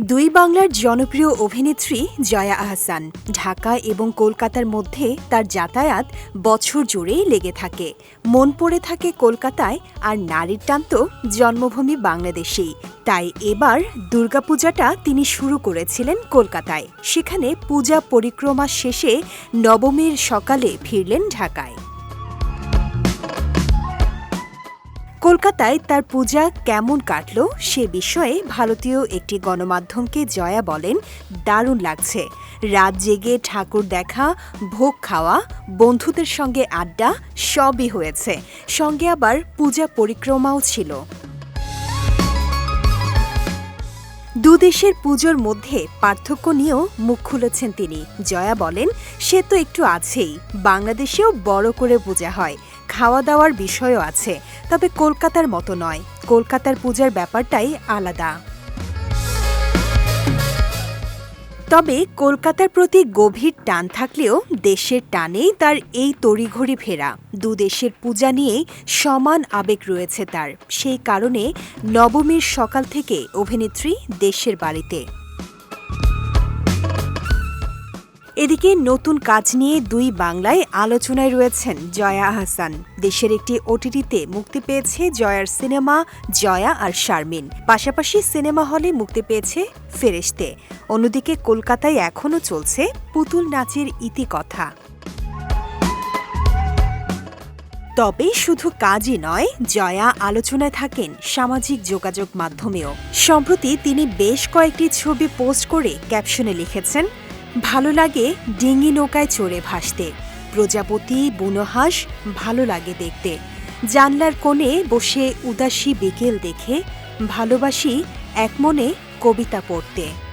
দুই বাংলার জনপ্রিয় অভিনেত্রী জয়া আহসান ঢাকা এবং কলকাতার মধ্যে তার যাতায়াত বছর জুড়েই লেগে থাকে। মন পড়ে থাকে কলকাতায় আর নারীর টান তো জন্মভূমি বাংলাদেশেই। তাই এবার দুর্গাপূজাটা তিনি শুরু করেছিলেন কলকাতায়। সেখানে পূজা পরিক্রমা শেষে নবমীর সকালে ফিরলেন ঢাকায়। কলকাতায় তার পূজা কেমন কাটল সে বিষয়ে ভারতীয় একটি গণমাধ্যমকে জয়া বলেন, দারুণ লাগছে। রাত জেগে ঠাকুর দেখা, ভোগ খাওয়া, বন্ধুদের সঙ্গে আড্ডা সবই হয়েছে। সঙ্গে আবার পূজা পরিক্রমাও ছিল। দুদেশের পুজোর মধ্যে পার্থক্য নিয়েও মুখ খুলেছেন তিনি। জয়া বলেন, সে তো একটু আছেই। বাংলাদেশেও বড় করে পূজা হয়। খাওয়া দাওয়ার বিষয়ও আছে। তবে কলকাতার মতো নয়। কলকাতার পূজার ব্যাপারটাই আলাদা। তবে কলকাতার প্রতি গভীর টান থাকলেও দেশের টানেই তার এই তড়িঘড়ি ফেরা। দু দেশের পূজা নিয়েই সমান আবেগ রয়েছে তার। সেই কারণে নবমীর সকাল থেকে অভিনেত্রী দেশের বাড়িতে। এদিকে নতুন কাজ নিয়ে দুই বাংলায় আলোচনায় রয়েছেন জয়া আহসান দেশের একটি ওটিটিতে মুক্তি পেয়েছে জয়ার সিনেমা জয়া আর শারমিন। পাশাপাশি সিনেমা হলে মুক্তি পেয়েছে ফেরেশতে। অন্যদিকে কলকাতায় এখনও চলছে পুতুল নাচের ইতিকথা। তবে শুধু কাজই নয়, জয়া আলোচনায় থাকেন সামাজিক যোগাযোগ মাধ্যমেও। সম্প্রতি তিনি বেশ কয়েকটি ছবি পোস্ট করে ক্যাপশনে লিখেছেন ভালো লাগে ডিঙি নৌকায় চড়ে ভাসতে। প্রজাপতি, বুনোহাঁস, ভালো লাগে দেখতে। জানলার কোণে বসে উদাসী বিকেল দেখে ভালোবাসি এক মনে কবিতা পড়তে।